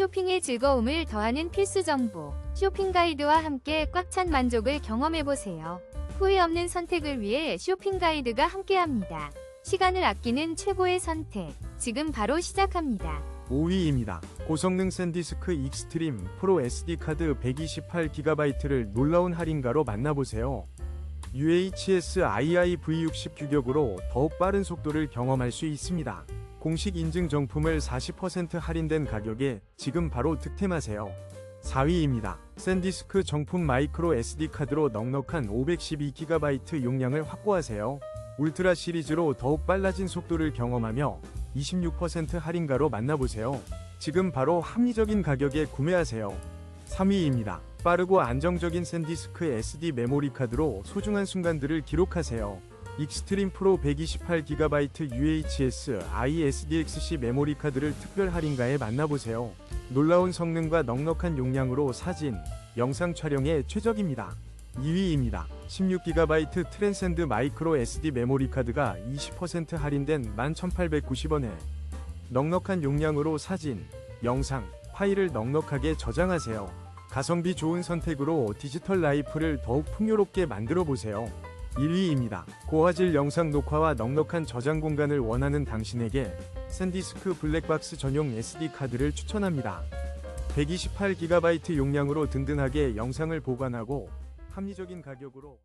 쇼핑의 즐거움을 더하는 필수 정보. 쇼핑 가이드와 함께 꽉 찬 만족을 경험해보세요. 후회 없는 선택을 위해 쇼핑 가이드가 함께합니다. 시간을 아끼는 최고의 선택. 지금 바로 시작합니다. 5위입니다. 고성능 샌디스크 익스트림 프로 SD카드 128GB를 놀라운 할인가로 만나보세요. UHS II V60 규격으로 더욱 빠른 속도를 경험할 수 있습니다. 공식 인증 정품을 40% 할인된 가격에 지금 바로 득템하세요. 4위입니다. 샌디스크 정품 마이크로 SD카드로 넉넉한 512GB 용량을 확보하세요. 울트라 시리즈로 더욱 빨라진 속도를 경험하며 26% 할인가로 만나보세요. 지금 바로 합리적인 가격에 구매하세요. 3위입니다. 빠르고 안정적인 샌디스크 SD 메모리 카드로 소중한 순간들을 기록하세요. 익스트림 프로 128GB UHS ISDXC 메모리 카드를 특별 할인가에 만나보세요. 놀라운 성능과 넉넉한 용량으로 사진, 영상 촬영에 최적입니다. 2위입니다. 16GB 트랜센드 마이크로 SD 메모리 카드가 20% 할인된 11,890원에 넉넉한 용량으로 사진, 영상, 파일을 넉넉하게 저장하세요. 가성비 좋은 선택으로 디지털 라이프를 더욱 풍요롭게 만들어 보세요. 1위입니다. 고화질 영상 녹화와 넉넉한 저장 공간을 원하는 당신에게 샌디스크 블랙박스 전용 SD 카드를 추천합니다. 128GB 용량으로 든든하게 영상을 보관하고 합리적인 가격으로